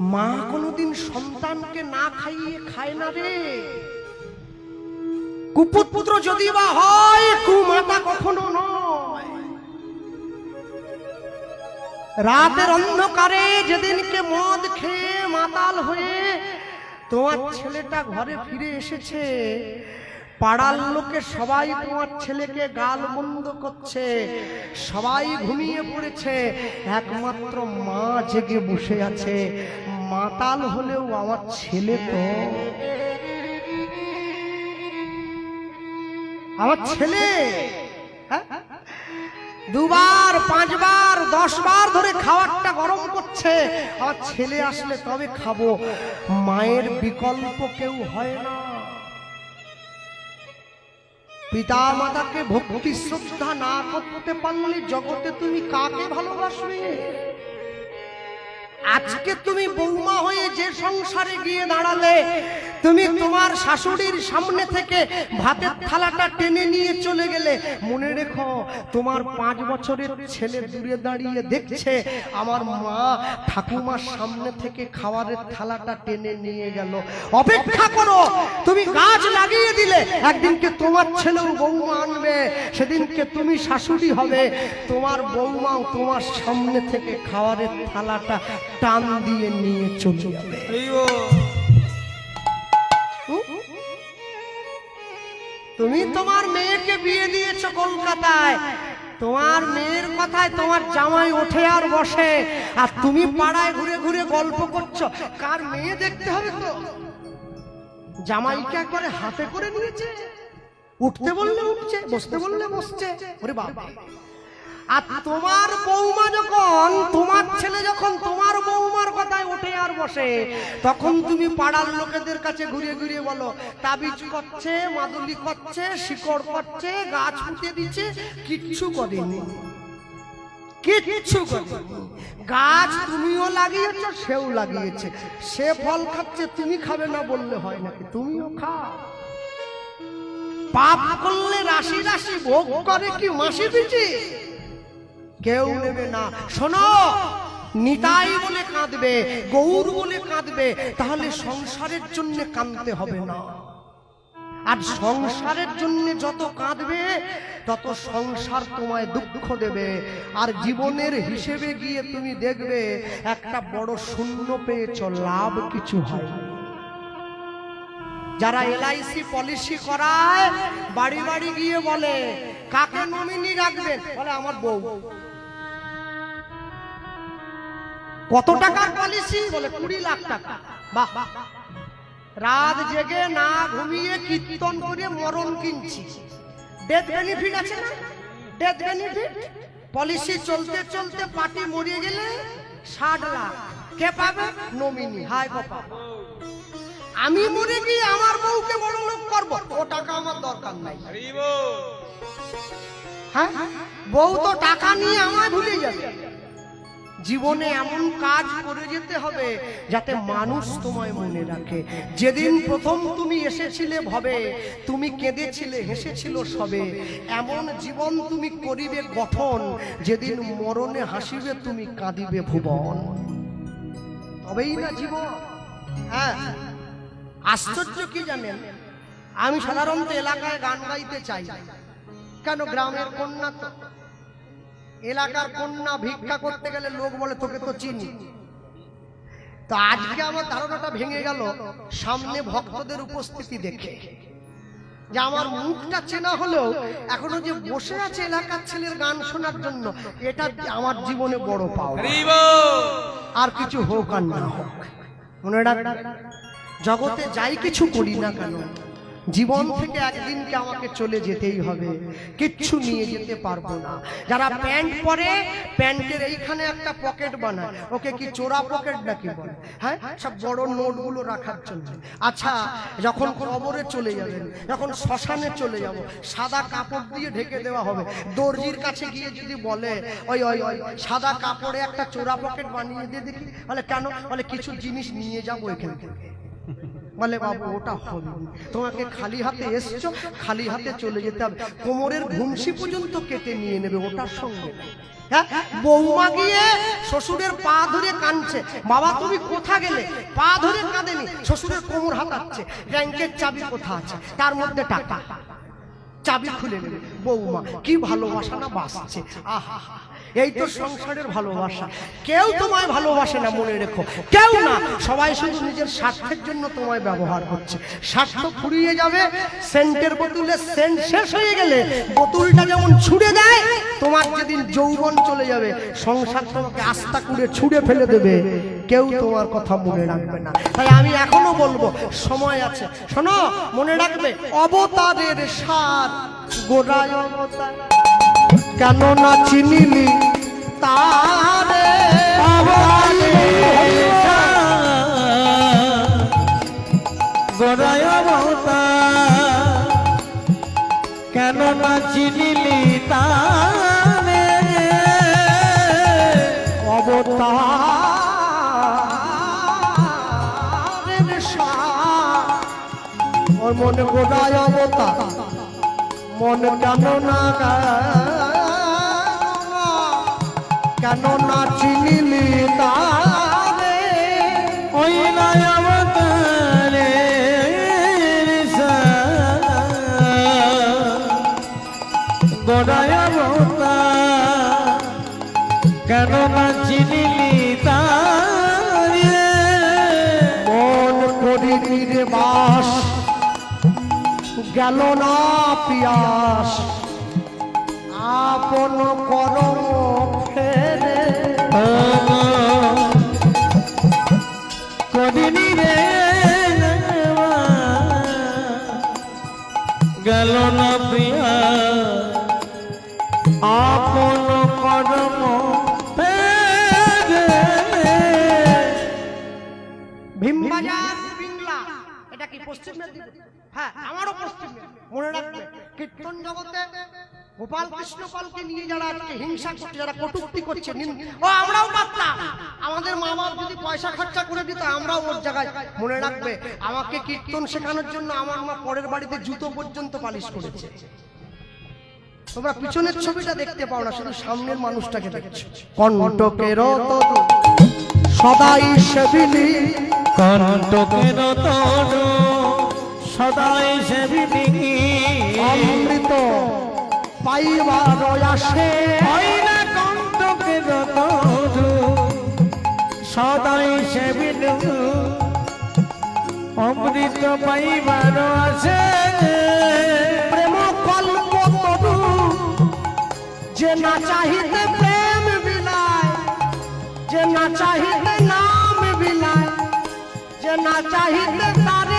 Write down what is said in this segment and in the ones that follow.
মা কোনোদিন সন্তানকে না খাইয়ে খায় না রে। কুপুত্র যদি বা হয়, কুমাতা কখনো নয়। রাতের অন্ধকারে যেদিনকে মদ খেয়ে মাতাল হয়ে তোমার ছেলেটা ঘরে ফিরে এসেছে পাড়ার লোকে সবাই তোমার ছেলেকে গাল বন্ধ করছে, সবাই ঘুমিয়ে পড়েছে, একমাত্র মা জেগে বসে আছে। মাতাল হলেও আমার ছেলে তো। আমার ছেলে? হ্যাঁ? দুবার, পাঁচবার, দশবার ধরে খাবারটা গরম করছে। আমার ছেলে আসলে তবে খাব। মায়ের বিকল্প কেউ হয় না। পিতা মাতাকে ভক্তি শ্রদ্ধা না করতে পারলে জগতে তুমি কাকে ভালোবাসবে? আজকে তুমি বৌমা হয়ে যে সংসারে গিয়ে দাঁড়ালে তুমি তোমার শাশুড়ির সামনে থেকে ভাতের থালাটা টেনে নিয়ে চলে গেলে, মনে রেখো, তোমার পাঁচ বছরের ছেলে দূরে দাঁড়িয়ে দেখছে, আমার মা ঠাকুমার সামনে থেকে খাবারের থালাটা টেনে নিয়ে গেল। অপেক্ষা করো, তুমি গাছ লাগিয়ে দিলে, একদিনকে তোমার ছেলেও বৌমা আনবে, সেদিনকে তুমি শাশুড়ি হবে, তোমার বৌমাও তোমার সামনে থেকে খাবারের থালাটা টান দিয়ে নিয়ে চলে যাবে। তুমি তোমার মেয়েকে বিয়ে দিয়েছ কলকাতায়। তোমার মেয়ের কথায় তোমার জামাই ওঠে আর বসে। আর তুমি পাড়ায় ঘুরে ঘুরে গল্প করছ। কার মেয়ে দেখতে হবে তো? জামাইকে একবারে হাতে করে নিয়েছে। উঠতে বললে উঠছে, বসতে বললে বসছে। ওরে বাবা। আর তোমার বৌমা যখন, তোমার ছেলে যখন তোমার বৌমার কথায় ওঠে আর বসে, তখন তুমি পাড়ার লোকেদের কাছে ঘুরে ঘুরে বলো, তাবিজ করছে, মাদুলি করছে, শিকড় করছে, গাছ পুঁতে দিচ্ছে, কিচ্ছু করেনি। কিচ্ছু করেনি। গাছ তুমিও লাগিয়েছ, সেও লাগিয়েছে। সে ফল খাচ্ছে, তুমি খাবে না বললে হয় নাকি? তুমিও খাও। পাপ করলে রাশি রাশি ভোগ করে কি মাসি পিছি কেউ নেবে না। শোনো, নিতাই বলে কাঁদবে, গৌর বলে কাঁদবে, তাহলে সংসারের জন্য কাঁদতে হবে না। আর সংসারের জন্য যত কাঁদবে, তত সংসার তোমায় দুঃখ দেবে। আর জীবনের হিসেবে গিয়ে তুমি দেখবে, একটা বড় শূন্য পেয়েছ, লাভ কিছু হয় যারা এলআইসি পলিসি করায়, বাড়ি বাড়ি গিয়ে বলে, কাকে নমিনি রাখবেন বলে, আমার বউ। কত টাকার পলিসি বলে কুড়ি লাখ টাকা। বাহ। রাত জেগে না ঘুমিয়ে কীর্তন করে মরণ কিনছি। ডেথ বেনিফিট আছে না? ডেথ বেনিফিট পলিসি চলতে চলতে পার্টি মরিয়ে গেলে ষাট লাখ। কে পাবে? নমিনি হাই বাবা। আমি মরে গিয়ে আমার বউকে বড় লোক করব। ও টাকা আমার দরকার নাই। হ্যাঁ? বউ তো টাকা নিয়ে আমায় ভুলে যাবে। জীবনে এমন কাজ করে যেতে হবে যাতে মানুষ তোমায় মনে রাখে। যেদিন প্রথম তুমি এসেছিলে ভবে, তুমি কেঁদেছিলে, হেসেছিল সবে। এমন জীবন তুমি করিবে গঠন, যেদিন মরণে হাসিবে তুমি কাঁদিবে ভুবন। তবেই না জীবন? হ্যাঁ। আশ্চর্য কি জানেন? আমি সাধারণত এলাকায় গান গাইতে চাই। কেন? গ্রামের কন্যা তো। এলাকার কন্যা ভিক্ষা করতে গেলে লোক বলে তোকে তো চিনি। তো আজকে আমার ধারণাটা ভেঙে গেল সামনে ভক্তদের উপস্থিতি দেখে। যে আমার মুখটা চেনা হলেও এখনও যে বসে আছে এলাকার ছেলের গান শোনার জন্য এটা আমার জীবনে বড় পাওয়া আর কিছু হোক আর না হোক। মনে রাখ জগতে যাই কিছু করি না কেন জীবন থেকে একদিনকে আমাকে চলে যেতেই হবে? কিচ্ছু নিয়ে যেতে পারব না। যারা প্যান্ট পরে প্যান্টের এইখানে একটা পকেট বানায়। ওকে কি চোরা পকেট নাকি বলে? হ্যাঁ? সব বড় নোটগুলো রাখার জন্য। আচ্ছা যখন কবরে চলে যাবেন যখন শ্মশানে চলে যাব সাদা কাপড় দিয়ে ঢেকে দেওয়া হবে। দর্জির কাছে গিয়ে যদি বলে ওই ওই ওই সাদা কাপড়ে একটা চোরা পকেট বানিয়ে দিয়ে দেখি। বলে কেন? বলে কিছু জিনিস নিয়ে যাব এখান থেকে। বলে, বাবু, ওটা হবে তোমাকে খালি হাতে এসছো, খালি হাতে চলে যেতে হবে। কোমরের ঘুমসি পর্যন্ত কেটে নিয়ে নেবে ওটার সঙ্গে। হ্যাঁ? বৌমা গিয়ে শ্বশুরের পা ধরে কাঁদছে। বাবা, তুমি কোথা গেলে? পা ধরে কাঁদেনি, শ্বশুরের কোমর হাতাচ্ছে। ব্যাংকের চাবি কোথা আছে? তার মধ্যে টাকা। চাবি খুলে নেবে। বৌমা, কি ভালোবাসা না বাসছে আহা এই তো সংসারের ভালোবাসা। কেউ তোমায় ভালোবাসে না মনে রেখো। কেউ না। সবাই শুধু নিজের স্বার্থের জন্য তোমায় ব্যবহার করছে। স্বার্থ ফুরিয়ে যাবে সেন্টের বোতলে সেন্ট শেষ হয়ে গেলে বোতলটা যেমন ছুড়ে দেয় তোমার যেদিন যৌবন চলে যাবে সংসার তোমাকে আস্থা করে ছুড়ে ফেলে দেবে। কেউ তোমার কথা মনে রাখবে না। তাই আমি এখনও বলব সময় আছে। শোনো মনে রাখবে অবতারের সার গোড়ায় অবতার। কেন না চিনিলি তারে গড়ায় মমতা কেন না চিনিলি তারে মনে গোড়ায় অবতার মন কেন না কেন না চিনিলি তারে? ওই নয়বতারে গড়ায় মমতা কেন না চিনিলি তারে? মন করিনি রে বাস গেল না পিয়াস। আপন করম ফেরে কদিনী রে গেল না প্রিয়া। আপন কর্ম। ভীমবাজার পিংলা এটা কি পশ্চিম মেদিনীপুর? হ্যাঁ আমারও পশ্চিম মনে রাখবে কীর্তন জগতে গোপাল কৃষ্ণ পালকে নিয়ে যারা আজকে হিংসা করছে যারা কটূক্তি করছে ও আমরাও পারতাম। আমাদের মা বাপ যদি পয়সা খরচা করে দিত আমরাও ওর জায়গায় মনে রাখবে আমাকে কীর্তন শেখানোর জন্য আমার মা পরের বাড়িতে জুতো পর্যন্ত পালিশ করেছে। তোমরা পিছনের ছবিটা দেখতে পাও না শুধু সামনের মানুষটাকে দেখছ। কণ্টকের সদাই সেবিনী। কণ্টকের তনু সদাই সেবিনী। অমৃত। পাইবার আসে। হয় না কণ্টকের তনু সদাই সেবিনী অমৃত পাইবার আছে প্রেম কল্প তরু যে না চাহিতে প্রেম বিলায় যে না চাহিতে নাম বিলায় যে না চাহিতে তারে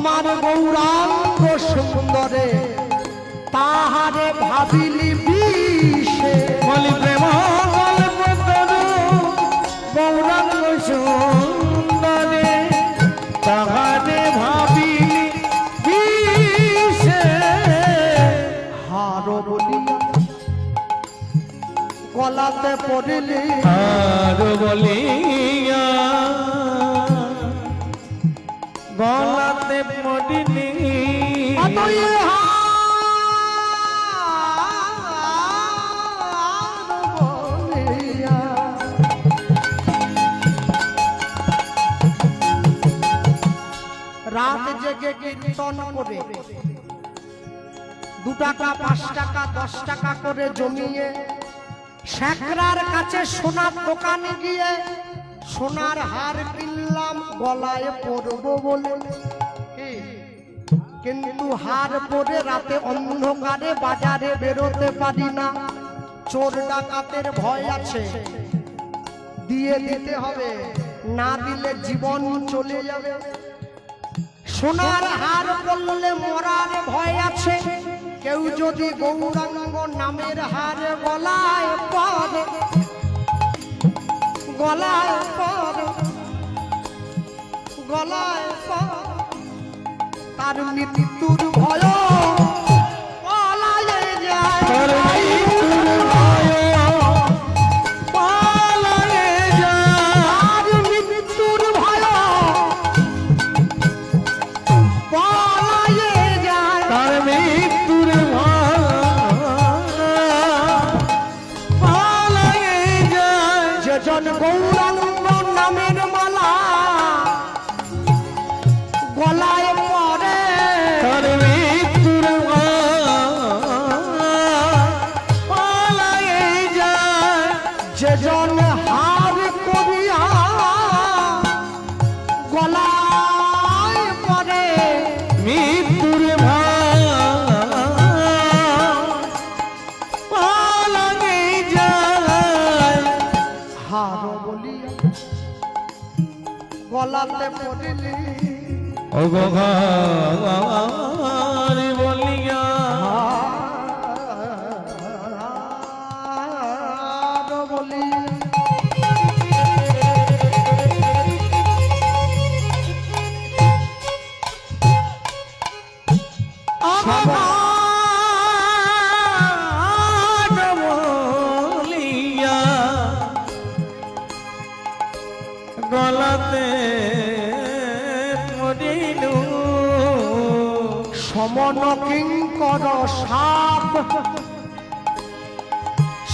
আমার গৌরাঙ্গ সুন্দরে তাহারে ভাবিলি বিষে। বলি প্রেম গৌরাঙ্গ সুন্দরে তাহারে ভাবিলি বিষে। হার বলিয়া গলাতে পড়িলি। আর বলিয়া গলাতে রাত জেগে কীর্তন করে। দু টাকা, পাঁচ টাকা, দশ টাকা করে জমিয়ে শেখরার কাছে সোনার দোকানে গিয়ে সোনার হার কিনলাম, গলায় পরবো বলে? কিন্তু হার পরে রাতে অন্ধকারে বাজারে বেরোতে পারি না। চোর ডাকাতের ভয় আছে। দিয়ে দিতে হবে। না দিলে জীবন চলে যাবে। সোনার হার বললে মরার ভয় আছে। কেউ যদি গৌরাঙ্গ নামের হার গলায় পরে গলায় পরে গলায় পরে। তার মৃত্যুর ভয় যেজন হার করিয়া গলায় পরে মৃত্যুর পালায়ে যায়। হার বলিয়া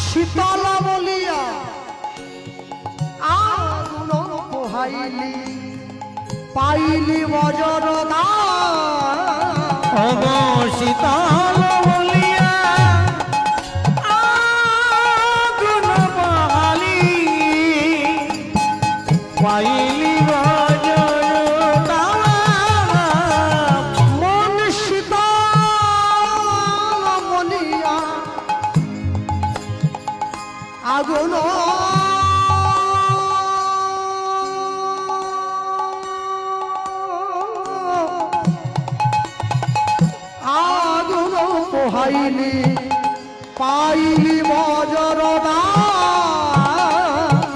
শীতল বলিয়া আগুন পোহাইলি পাইলি বজরদা দা শীতল পোহাইলি পাইলি বজরদা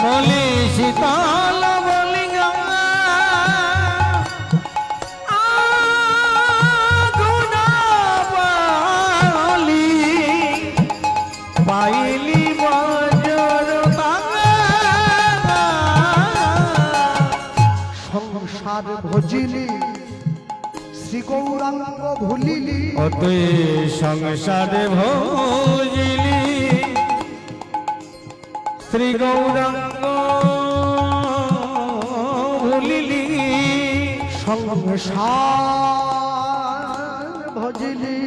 বলি শীতল বলিয়া আগুন পালি পাইলি বজর সংসার ভজিলি শ্রী গৌরাঙ্গ ভুলিলি অতই সংসারে ভোজিলি। শ্রী গৌরাঙ্গ ভুলিলি। সংসার ভজিলি।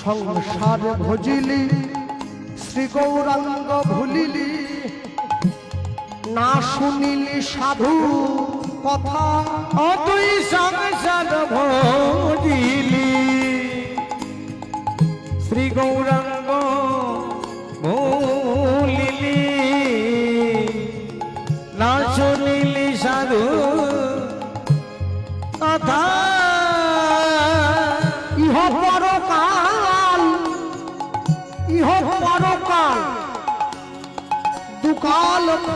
সংসার ভজিলি। শ্রী গৌরাঙ্গ ভুলিলি না শুনিলি সাধু কথা। অতই সংসার ভিলি শ্রী গৌরাঙ্গ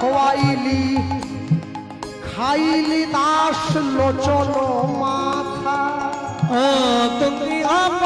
খোয়াইলি খাইলি দাস লোচন মাথা। তুমি আমার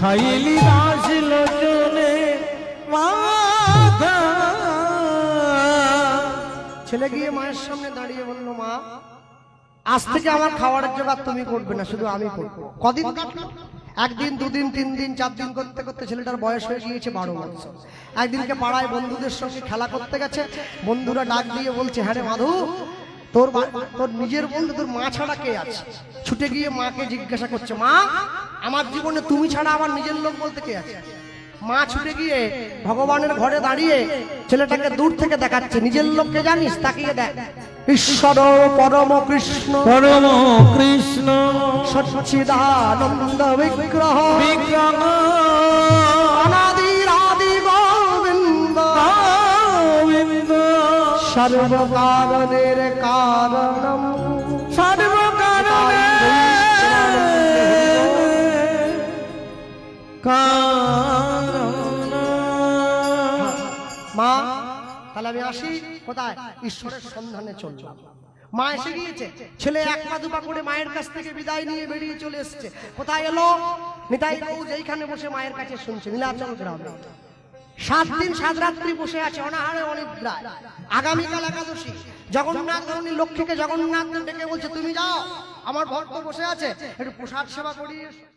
খাইলি আসিল জনে মাথা ছেলে গিয়ে মায়ের সামনে দাঁড়িয়ে বলল, মা, আজ থেকে আমার খাওয়ারের জোগাড় তুমি করবে না, শুধু আমি করব। কদিন কাটলো? একদিন, দুদিন তিন দিন চার দিন করতে করতে ছেলেটার বয়স হয়ে গিয়েছে বারো বছর। একদিনকে পাড়ায় বন্ধুদের সঙ্গে খেলা করতে গেছে। বন্ধুরা ডাক দিয়ে বলছে হ্যাঁ রে মাধু, তোর তোর নিজের বন্ধু, তোর মা ছাড়া কে আছে? ছুটে গিয়ে মাকে জিজ্ঞাসা করছে, মা, আমার জীবনে তুমি ছাড়া আমার নিজের লোক বলতে কে আছে? মা ছুটে গিয়ে ভগবানের ঘরে দাঁড়িয়ে ছেলেটাকে দূর থেকে দেখাচ্ছে, নিজের লোককে জানিস? তাকিয়ে দেখ। ঈশ্বর পরম কৃষ্ণ। পরম কৃষ্ণ। সচ্ছিদানন্দ বিগ্রহ। বিগ্রহ। অনাদির আদি গোবিন্দ। গোবিন্দ। সর্বকারণের কারণম। তাহলে আমি আসি। কোথায়? ঈশ্বরের সন্ধানে চললাম। মা এসে গিয়েছে। ছেলে এক পা দুপা করে মায়ের কাছ থেকে বিদায় নিয়ে বেরিয়ে চলে এসেছে। কোথায় এলো? নিতাই বাবু যেইখানে বসে মায়ের কাছে শুনছে। নীলাচল গ্রামে। সাত দিন, সাত রাত্রি বসে আছে অনাহারে অনিদ্রায়। আগামীকাল একাদশী। জগন্নাথ ধরনী লক্ষ্মীকে জগন্নাথ ডেকে বলছে, তুমি যাও। আমার ভক্ত বসে আছে। একটু প্রসাদ সেবা করিয়ে।